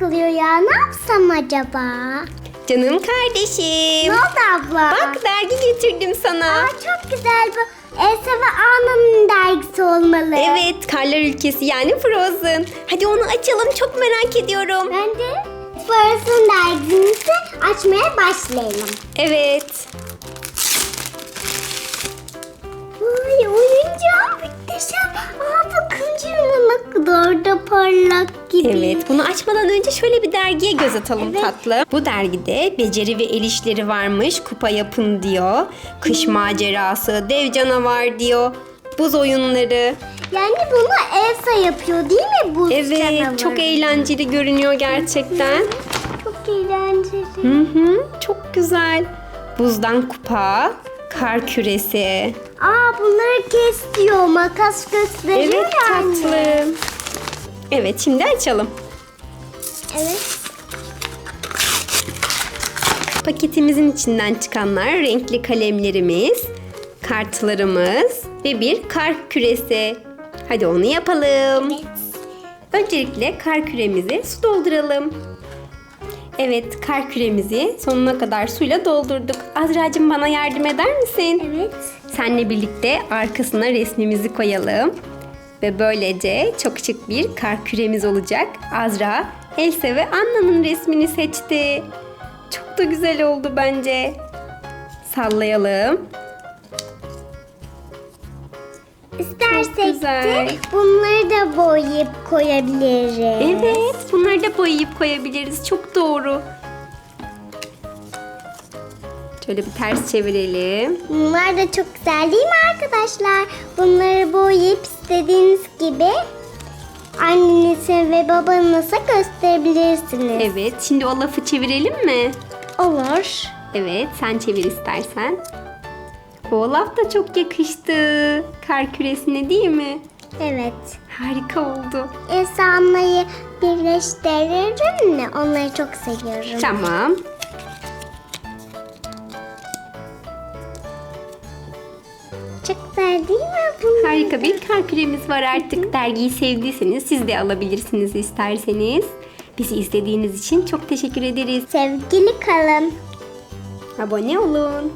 sıkılıyor ya. Ne yapsam acaba? Canım kardeşim. Ne oldu abla? Bak dergi getirdim sana. Aa, çok güzel bu. Elsa ve Anna'nın dergisi olmalı. Evet, Karlar Ülkesi yani Frozen. Hadi onu açalım, çok merak ediyorum. Ben de Frozen dergisini açmaya başlayalım. Evet. Ay oyuncağım muhteşem. Aa bakın canım ne kadar da parlak gibi. Evet, bunu açmadan önce şöyle bir dergiye göz atalım Evet. tatlı. Bu dergide beceri ve el işleri varmış, kupa yapın diyor. Kış macerası, dev canavar diyor. Buz oyunları. Yani bunu Elsa yapıyor değil mi bu Evet, canavarı? çok eğlenceli görünüyor gerçekten. Çok eğlenceli. Hı hı, çok güzel. Buzdan kupa, kar küresi. Aa bunları kes diyor. Makas gösteriyor Evet yani. tatlım. Evet, şimdi açalım. Evet. Paketimizin içinden çıkanlar renkli kalemlerimiz, kartlarımız ve bir kar küresi. Hadi onu yapalım. Evet. Öncelikle kar küremize su dolduralım. Evet, kar küremizi sonuna kadar suyla doldurduk. Azra'cığım bana yardım eder misin? Evet. Senle birlikte arkasına resmimizi koyalım. Ve böylece çok şık bir kar küremiz olacak. Azra, Elsa ve Anna'nın resmini seçti. Çok da güzel oldu bence. Sallayalım. İstersek de bunları da boyayıp koyabiliriz. Evet, bunları da boyayıp koyabiliriz. Çok doğru. Şöyle bir ters çevirelim. Bunlar da çok güzel değil mi arkadaşlar? Bunları boyayıp istediğiniz gibi annenize ve babanıza gösterebilirsiniz. Evet, şimdi o lafı çevirelim mi? Olur. Evet, sen çevir istersen. O laf da çok yakıştı. Kar küresine değil mi? Evet. Harika oldu. İnsanları birleştiririm mi? Onları çok seviyorum. Tamam. Güzel değil mi bunlar? Harika bir kar küremiz var artık. Dergiyi sevdiyseniz siz de alabilirsiniz isterseniz. Bizi izlediğiniz için çok teşekkür ederiz. Sevgili kalın. Abone olun.